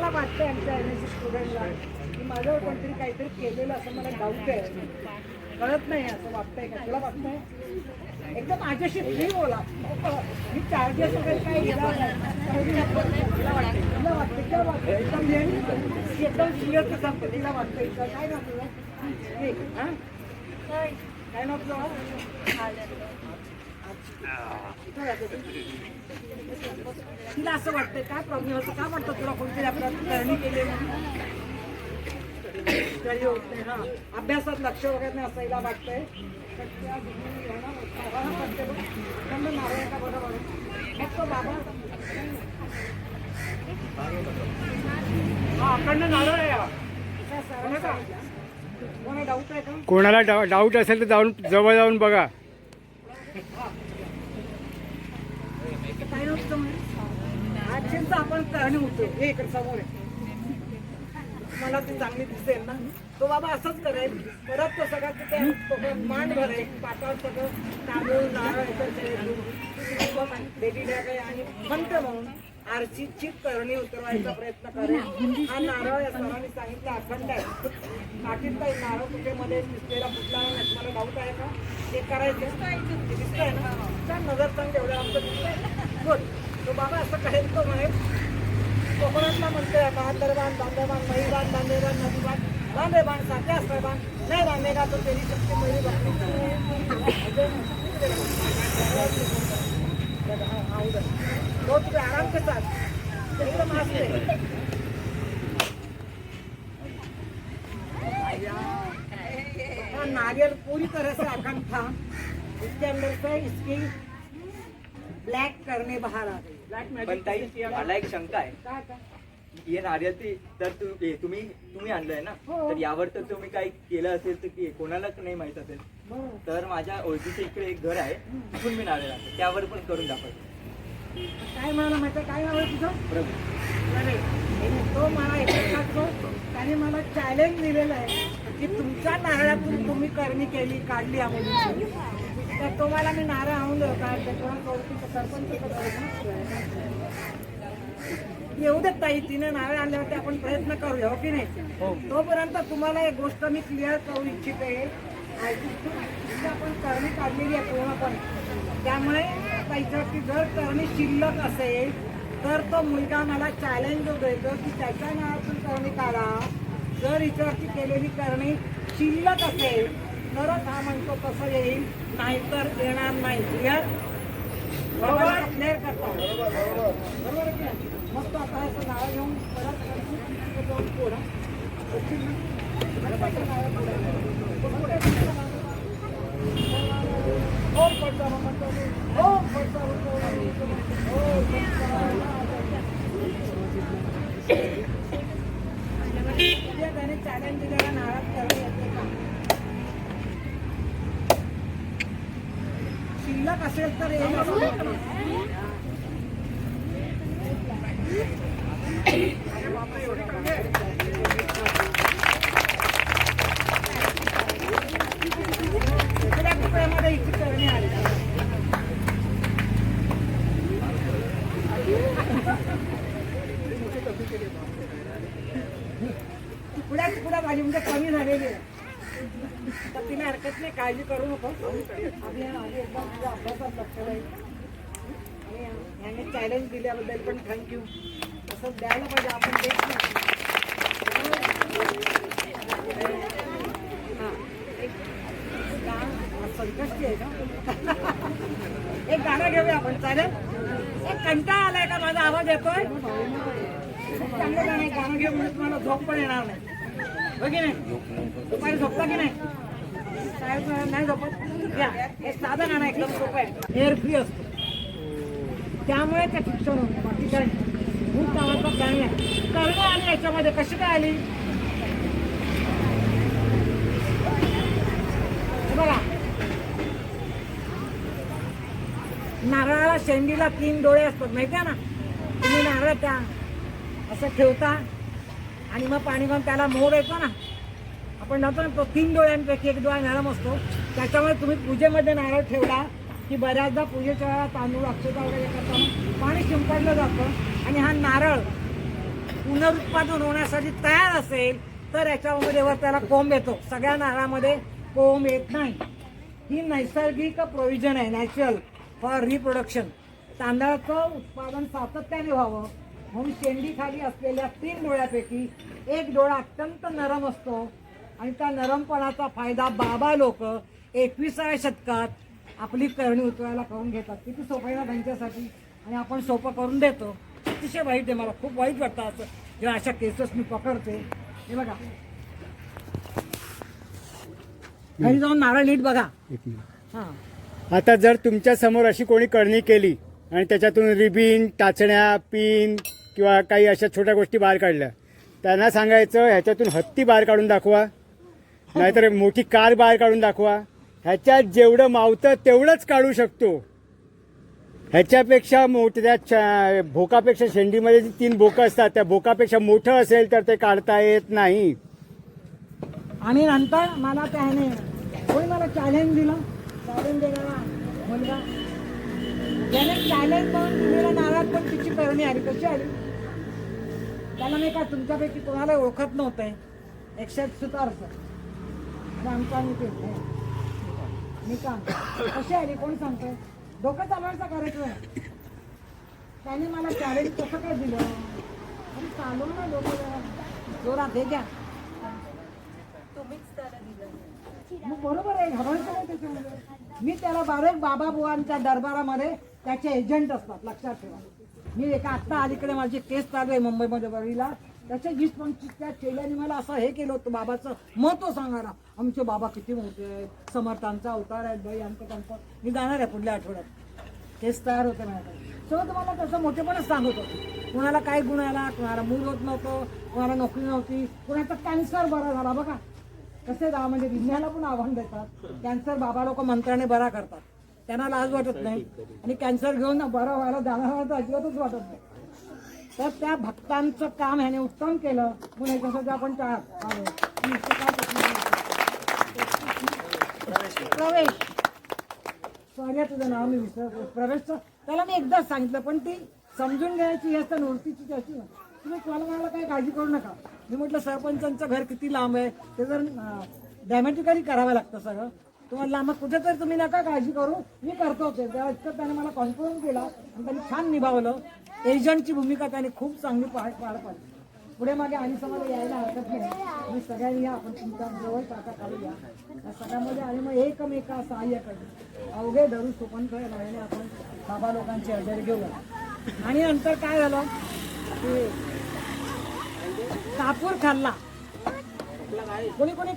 मला वाटतं आमच्या एन एस स्टुडंटला की माझ्यावर कोणतरी काहीतरी केलेलं असं मला डाऊट आहे. कळत नाही असं वाटतंय का? तुला वाटतंय? एकदम माझ्याशी फ्री बोला. मी चार्जेस वगैरे काही दिला वाटतं तिला वाटते तिला वाटते किंवा एकदम एकदम क्लिअर तर सांगते तिला वाटतं इथं काय ना तुला हां काय ना तुला तिला असं वाटतंय काय प्रॉब्लेम होतं का वाटतं तुला कोणतरी आपल्या करणी केली हा अभ्यासात लक्ष वगैरे नाही असं हिला वाटतंय हा अखंड नारळ आहे हा. कोणाला डाऊ- डाऊट असेल तर जाऊन जवळ जाऊन बघा. काय आपण करणे होतो. हे इकडे समोर आहे. मला ती चांगली दिसेल ना. तो बाबा असंच करेल. परत तो सगळं तिथे मान भरेल. पाटावर सगळं तांदूळ नारळ याचं बेटी काय आणि म्हणते म्हणून. आरशीची करणी उतरवायचा प्रयत्न करेल हा नारळ या सरांनी सांगितलं अखंड आहे. काकीत काही नारळ कुठे मध्ये दिसलेला कुठला नाही मला डाऊट आहे का? ते करायचं दिसतंय ना? छान नजर चांगली एवढं आमचं दिसतंय. गुड तो बाबा असं करेल तो म्हणेल कोकणातला म्हणतोय बहादरबान बांधेबान महिबान बांधेबान नदीबान बांधेबान साध्या असतोय नाही बांधेगा तो तेरी शक्ती आराम के साथ एकदम हाँ, नारियल पूरी तरह से अखंड था इसके अंदर से इसकी ब्लैक करने बाहर आ गई ब्लैक मला एक शंका काय? हे नारियल ते तर तु- हे तुम्ही तुम्ही आणलंय ना? हो. तर यावर तर तुम्ही काही केलं असेल तर की कोणालाच नाही माहीत असेल. बरोबर. तर माझ्या ओळखीचं इकडे एक घर आहे. तिथून मी नारळ आणतो. त्यावर पण करून दाखवतो. काय म्हणाला माहिती काय नाव आहे तुझं? बरोबर अरे तो मला एकच सांगतो त्याने मला चॅलेंज दिलेलं आहे की तुमच्या नारळातून तुम्ही करणी केली काढली मुलीची तर तो मला मी नारळ आणून देऊ का त्याच्यावर ओळखीचं सरपंच येऊ देत ताई तिने नारळ आणल्यावरती आपण प्रयत्न करूया हो की नाही? तोपर्यंत तुम्हाला एक गोष्ट मी क्लिअर करू इच्छिते. आपण करणी काढलेली आहे पूर्णपणे त्यामुळे त्याच्यावरती जर करणी शिल्लक असेल तर तो मुलगा मला चॅलेंज देतो की त्याच्या नावातून करणी काढा. जर हिच्यावरती केलेली करणी शिल्लक असेल तरच हा म्हणतो तसं येईल नाहीतर येणार नाही. क्लिअर बरोबर? क्लिअर करता? बरोबर मस्त मग तो आता असं नाळा घेऊन परत जाऊन पुढं. त्याने चॅलेंज दिलेला नाराज करणे येते का शिल्लक असेल तर येईल असं वाटतं. इकडे प्रेमाला इथे करणे आली पुढ्या पुढ्या माझी म्हणजे कमी झालेली आहे. तर तिला हरकत नाही काळजी करू नको. एकदम तुझ्या अभ्यासात लक्ष राहील आणि ह्याने चॅलेंज दिल्याबद्दल पण थँक्यू तसंच द्यायला पाहिजे आपण देत नाही. हां एक गाणं संकष्टी आहे का? एक गाणं घेऊया आपण चालेल? एक कंटाळा आलाय का? माझा आवाज येतोय? चांगलं गाणं आहे. गाणं घेऊन म्हणून तुम्हाला झोप पण येणार नाही. की नाही? दुपारी झोपता की नाही? नाही झोपत? घ्या हे साधन गाणं एकदम सोपं आहे. एअर फ्री असतो. त्यामुळे त्या शिक्षण होतं बाकी काय खूप नावाचं गाणी आहे. कर्ण आली याच्यामध्ये कशी काय आली? बघा. नारळाला शेंडीला तीन डोळे असतात. माहिती आहे ना? तुम्ही नारळ त्या असं ठेवता. आणि मग पाणी मग त्याला मोर येतो ना. आपण जातो ना तो तीन डोळ्यांपैकी एक डोळा नरम असतो. त्याच्यामुळे तुम्ही पूजेमध्ये नारळ ठेवला की बऱ्याचदा पूजेच्या वेळा तांदूळ अक्षता वगैरे करताना पाणी शिंपडलं जातं आणि हा नारळ पुनरुत्पादन होण्यासाठी तयार असेल तर याच्यामध्ये वर त्याला कोंब येतो. सगळ्या नारळामध्ये कोंब येत नाही. ही नैसर्गिक प्रोव्हिजन आहे नॅचरल फॉर रिप्रोडक्शन तांदळाचं उत्पादन सातत्याने व्हावं. म्हणून शेंडी खाली असलेल्या तीन डोळ्यापैकी एक डोळा अत्यंत नरम असतो. आणि त्या नरमपणाचा फायदा बाबा लोक एकविसाव्या शतकात आपली करणी उतरायला करून घेतात. किती सोपं आहे ना त्यांच्यासाठी? आणि आपण सोपं करून देतो. अतिशय वाईट आहे मला. खूप वाईट वाटतं असं. जेव्हा अशा केसेस मी पकडते. हे बघा. घरी जाऊन नारळ नीट बघा. हां. आता जर तुमच्यासमोर अशी कोणी करणी केली आणि त्याच्यातून रिबीन टाचण्या पिन किंवा काही अशा छोट्या गोष्टी बाहेर काढल्या. त्यांना सांगायचं ह्याच्यातून हत्ती बाहेर काढून दाखवा. नाहीतर मोठी कार बाहेर काढून दाखवा. ह्याच्यात जेवढं मावतं तेवढंच काढू शकतो. ह्याच्यापेक्षा मोठ्या भोकापेक्षा शेंडीमध्ये जी तीन भोकं असतात त्या भोकापेक्षा मोठं असेल तर ते काढता येत नाही. आणि नंतर मला त्याने कोणी मला चॅलेंज दिलं? चॅलेंज देणारा मुलगा त्याने चॅलेंज पण दिलेल्या नाराज पण तिची करणी आली. कशी आली? त्याला नाही का तुमच्यापैकी कोणाला ओळखत नव्हते? एकशे सुतार सर. आमचा आमचा ते. मी का कशी आली? कोण सांगतोय डोकं चालवायचा कार्यक्रम त्याने मला चॅलेंज कसं काय दिलं? अरे चालू ना डोकं जरा. जोरात हे घ्या. मग बरोबर आहे. घाबरायचं नाही त्याच्यामध्ये? मी त्याला बारेक बाबा बुवांच्या दरबारामध्ये त्याचे एजंट असतात लक्षात ठेवा. मी एका आत्ता अलीकडे माझी केस चालू आहे मुंबईमध्ये बरीला त्याच्या वीस पंचवीस त्या चेल्याने मला असं हे केलं होतं बाबाचं महत्त्व सांगायला. आमचे बाबा किती मोठे आहेत. समर्थांचा अवतार आहेत बाई आमचं त्यांचं. मी जाणार आहे पुढल्या आठवड्यात. केस तयार होते माझ्याकडे. सगळं तुम्हाला तसं मोठेपणच सांगत होतो. कुणाला काय गुण आला कुणाला मूल होत नव्हतं कुणाला नोकरी नव्हती. कुणाचा कॅन्सर बरा झाला बघा. कसे जा म्हणजे विज्ञानाला पण आव्हान देतात. कॅन्सर बाबा लोक मंत्राने बरा करतात. त्यांना लाज वाटत नाही. आणि कॅन्सर घेऊन बरं व्हायला जाणार तर अजिबातच वाटत नाही. तर त्या भक्तांचं काम ह्याने उत्तम केलं. म्हणून याच्यासाठी आपण प्रवेश. सॉरी तुझं नाव मी विसरतो प्रवेशचं त्याला मी एकदाच सांगितलं पण ती समजून घ्यायची असतं नोरतीची त्याची तुम्ही मला मला काही काळजी करू नका. मी म्हटलं सरपंचांचं घर किती लांब आहे. ते जर डॅमेटिकली करावं लागतं सगळं तुम्हाला लांब कुठेतरी तुम्ही नका काळजी करू. मी करतो ते. तेव्हा इतकं त्याने मला कॉन्फिडन्स केला आणि त्यांनी छान निभावलं. एजंटची भूमिका त्याने खूप चांगली पार पार पाडली. पुढे मागे आणि समोर यायला हरकत नाही. सगळ्यांनी या. आपण तुमच्या जवळ काका काढू या. सगळ्यामध्ये आणि मग एकमेका सहाय्य करू अवघे धरून सुपंथ राहिले आपण बाबा लोकांची हजेरी घेऊया आणि नंतर काय झालं? की कापूर खाल्ला. कोणी कोणी